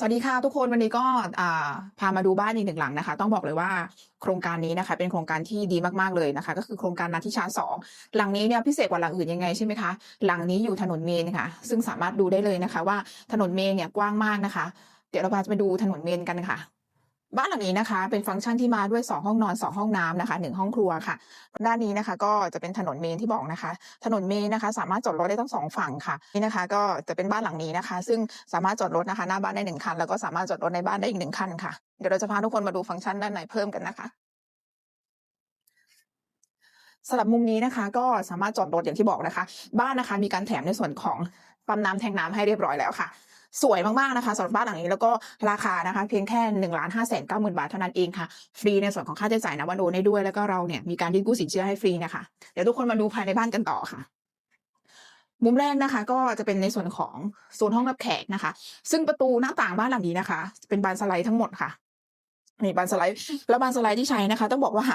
สวัสดีค่ะทุกคนวันนี้ก็พามาดูบ้านอีกหนึ่งหลังนะคะ ต้องบอกเลยว่าโครงการนี้นะคะ เป็นโครงการที่ดีมากๆเลยนะคะ ก็คือโครงการนันทิชาสองหลังนี้เนี่ยพิเศษกว่าหลังอื่นยังไงใช่ไหมคะหลังนี้อยู่ถนนเมนค่ะ ซึ่งสามารถดูได้เลยนะคะ ว่าถนนเมนเนี่ยกว้างมากนะคะ เดี๋ยวเราพาไปดูถนนเมนกันค่ะ บ้านหลังนี้นะคะ เป็นฟังก์ชันที่มาด้วย 2 ห้องนอน 2 ห้องน้ำนะคะ 1 ห้องครัวค่ะ ด้านนี้นะคะ ก็จะเป็นถนนเมนที่บอกนะคะ ถนนเมนนะคะ สามารถจอดรถได้ทั้งสองฝั่งค่ะนี่นะคะ ก็จะเป็นบ้านหลังนี้นะคะ ซึ่งสามารถจอดรถนะคะ หน้าบ้านได้หนึ่งคัน แล้วก็สามารถจอดรถในบ้านได้อีกหนึ่งคันค่ะเดี๋ยวเราจะพาทุกคนมาดูฟังก์ชันด้านในเพิ่มกันนะคะสำหรับมุมนี้นะคะ ก็สามารถจอดรถอย่างที่บอกนะคะ บ้านนะคะ มีการแถมในส่วนของปั๊มน้ำแทงน้ำให้เรียบร้อยแล้วค่ะ สวยมากๆนะคะสำหรับบ้านหลังนี้แล้วก็ราคานะคะ เพียงแค่หนึ่งล้านห้าแสนเก้าหมื่นบาทเท่านั้นเองค่ะ ฟรีในส่วนของค่าใช้จ่ายนะวันโอนให้ด้วยแล้วก็เราเนี่ยมีการยื่นกู้สินเชื่อให้ฟรีนะคะ เดี๋ยวทุกคนมาดูภายในบ้านกันต่อค่ะมุมแรกนะคะก็จะเป็นในส่วนของโซนห้องรับแขกนะคะ ซึ่งประตูหน้าต่างบ้านหลังนี้นะคะ เป็นบานสไลด์ทั้งหมดค่ะนี่บานสไลด์แล้วบานสไลด์ที่ใช้นะคะ ต้องบอกว่า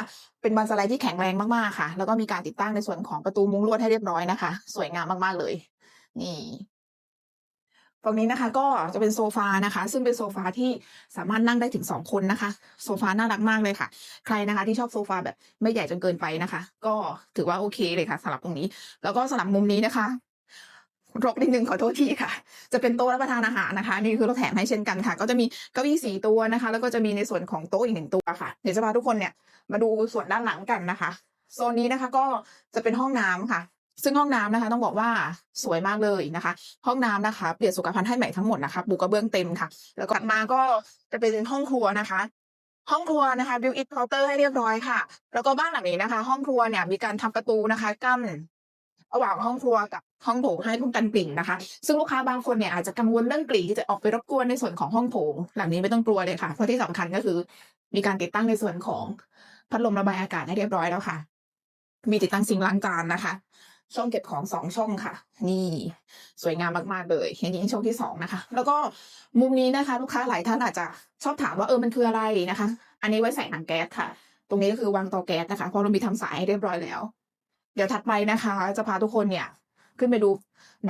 เป็นบานสไลด์ที่แข็งแรงมากๆค่ะ แล้วก็มีการติดตั้งในส่วนของประตูมุ้งลวดให้เรียบร้อยนะคะ สวยงามมากๆเลย นี่ ฝั่งนี้นะคะก็จะเป็นโซฟานะคะ ซึ่งเป็นโซฟาที่สามารถนั่งได้ถึงสองคนนะคะ โซฟาน่ารักมากเลยค่ะ ใครนะคะที่ชอบโซฟาแบบไม่ใหญ่จนเกินไปนะคะ ก็ถือว่าโอเคเลยค่ะสำหรับตรงนี้ แล้วก็สำหรับมุมนี้นะคะรกนิดนึงขอโทษทีค่ะ จะเป็นโต๊ะรับประทานอาหารนะคะ นี่คือเราแถมให้เช่นกันค่ะ ก็จะมีเก้าอี้สี่ตัวนะคะ แล้วก็จะมีในส่วนของโต๊ะอีกหนึ่งตัวค่ะ เดี๋ยวจะพาทุกคนเนี่ยมาดูส่วนด้านหลังกันนะคะ โซนนี้นะคะก็จะเป็นห้องน้ำค่ะ ซึ่งห้องน้ำนะคะ ต้องบอกว่าสวยมากเลยนะคะ ห้องน้ำนะคะ เปลี่ยนสุขภัณฑ์ให้ใหม่ทั้งหมดนะคะปูกระเบื้องเต็มค่ะ แล้วก็มาก็จะเป็นห้องครัวนะคะ ห้องครัวนะคะบิวอินเคาน์เตอร์ให้เรียบร้อยค่ะ แล้วก็บ้านหลังนี้นะคะ ห้องครัวเนี่ยมีการทำประตูนะคะกั้นระหว่างห้องครัวกับห้องโถงให้ป้องกันกลิ่นนะคะ ซึ่งลูกค้าบางคนเนี่ยอาจจะกังวลเรื่องกลิ่นที่จะออกไปรบกวนในส่วนของห้องโถงหลังนี้ไม่ต้องกลัวเลยค่ะเพราะที่สำคัญก็คือ มีการติดตั้งในส่วนของพัดลมระบายอากาศให้เรียบร้อยแล้วค่ะ มีติดตั้งซิงล้างจานนะคะ ช่องเก็บของสองช่องค่ะ นี่สวยงามมากๆเลยอันนี้ช่องที่สองนะคะ แล้วก็มุมนี้นะคะ ลูกค้าหลายท่านอาจจะชอบถามว่าเออมันคืออะไรนะคะ อันนี้ไว้ใส่ถังแก๊สค่ะ ตรงนี้ก็คือวางเตาแก๊สนะคะเพราะเรามีทำสายให้เรียบร้อยแล้ว เดี๋ยวถัดไปนะคะ จะพาทุกคนเนี่ย ขึ้นไปดู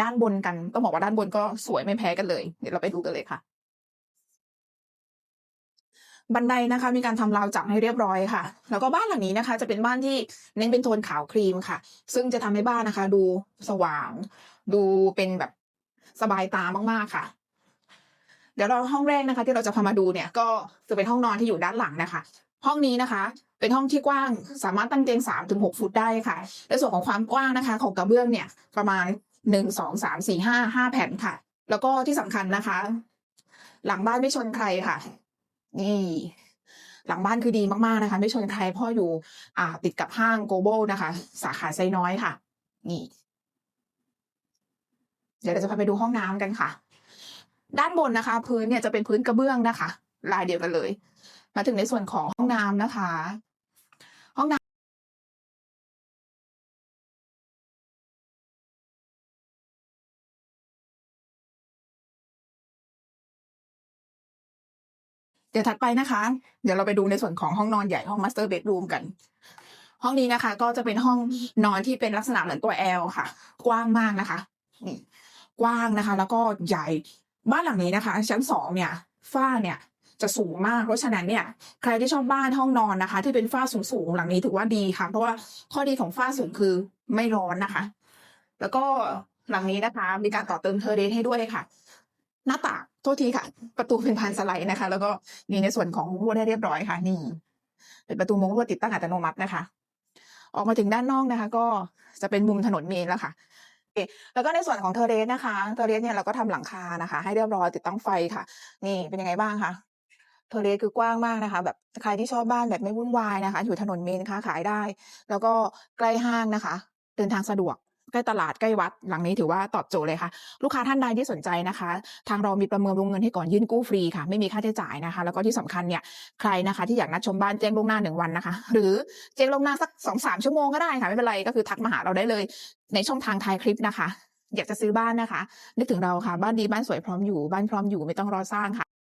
ด้านบนกันต้องบอกว่าด้านบนก็สวยไม่แพ้กันเลย เดี๋ยวเราไปดูกันเลยค่ะ บันไดนะคะ มีการทำราวจับให้เรียบร้อยค่ะ แล้วก็บ้านหลังนี้นะคะ จะเป็นบ้านที่เน้นเป็นโทนขาวครีมค่ะ ซึ่งจะทำให้บ้านนะคะ ดูสว่าง ดูเป็นแบบสบายตามากๆค่ะเดี๋ยวเราห้องแรกนะคะ ที่เราจะพามาดูเนี่ยก็จะเป็นห้องนอนที่อยู่ด้านหลังนะคะ ห้องนี้นะคะ เป็นห้องที่กว้างสามารถตั้งเตียงสามถึงหกฟุตได้ค่ะในส่วนของความกว้างนะคะ ของกระเบื้องเนี่ยประมาณหนึ่งสองสามสี่ห้าห้าแผ่นค่ะ แล้วก็ที่สำคัญนะคะ หลังบ้านไม่ชนใครค่ะ นี่หลังบ้านคือดีมากๆนะคะ ไม่ชนใครพ่ออยู่ อ่า ติดกับห้างโกลบอลนะคะ สาขาไซน้อยค่ะ นี่ เดี๋ยวเราจะพาไปดูห้องน้ำกันค่ะ ด้านบนนะคะ พื้นเนี่ยจะเป็นพื้นกระเบื้องนะคะ ลายเดียวกันเลย มาถึงในส่วนของห้องน้ำนะคะ เดี๋ยวถัดไปนะคะ เดี๋ยวเราไปดูในส่วนของห้องนอนใหญ่ห้องมาสเตอร์เบดรูมกัน ห้องนี้นะคะ ก็จะเป็นห้องนอนที่เป็นลักษณะเหมือนตัวแอลค่ะ กว้างมากนะคะนี่กว้างนะคะ แล้วก็ใหญ่บ้านหลังนี้นะคะ ชั้นสองเนี่ยฝ้าเนี่ยจะสูงมาก เพราะฉะนั้นเนี่ยใครที่ชอบบ้านห้องนอนนะคะ ที่เป็นฝ้าสูงๆหลังนี้ถือว่าดีค่ะ เพราะว่าข้อดีของฝ้าสูงคือไม่ร้อนนะคะ แล้วก็หลังนี้นะคะ มีการต่อเติมเทอร์เรสให้ด้วยค่ะ หน้าต่างโทษทีค่ะ ประตูเป็นพานสไลด์นะคะ แล้วก็มีในส่วนของมุ้งลวดให้เรียบร้อยค่ะ นี่เป็นประตูมุ้งลวดติดตั้งอัตโนมัตินะคะ ออกมาถึงด้านนอกนะคะ ก็จะเป็นมุมถนนเมนแล้วค่ะโอเคแล้วก็ในส่วนของเทอร์เรสนะคะเทอร์เรสเนี่ยเราก็ทำหลังคานะคะ ให้เรียบร้อยติดตั้งไฟค่ะ นี่เป็นยังไงบ้างคะเทอร์เรสคือกว้างมากนะคะ แบบใครที่ชอบบ้านแบบไม่วุ่นวายนะคะ อยู่ถนนเมนค้าขายได้ แล้วก็ใกล้ห้างนะคะ เดินทางสะดวก ใกล้ตลาดใกล้วัดหลังนี้ถือว่าตอบโจทย์เลยค่ะ ลูกค้าท่านใดที่สนใจนะคะ ทางเรามีประเมินวงเงินให้ก่อนยื่นกู้ฟรีค่ะ ไม่มีค่าใช้จ่ายนะคะ แล้วก็ที่สำคัญเนี่ยใครนะคะที่อยากนัดชมบ้านแจ้งล่วงหน้าหนึ่งวันนะคะ หรือแจ้งล่วงหน้าสักสองสามชั่วโมงก็ได้ค่ะไม่เป็นไรก็คือทักมาหาเราได้เลย ในช่องทางท้ายคลิปนะคะ อยากจะซื้อบ้านนะคะ นึกถึงเราค่ะ บ้านดีบ้านสวยพร้อมอยู่บ้านพร้อมอยู่ไม่ต้องรอสร้างค่ะ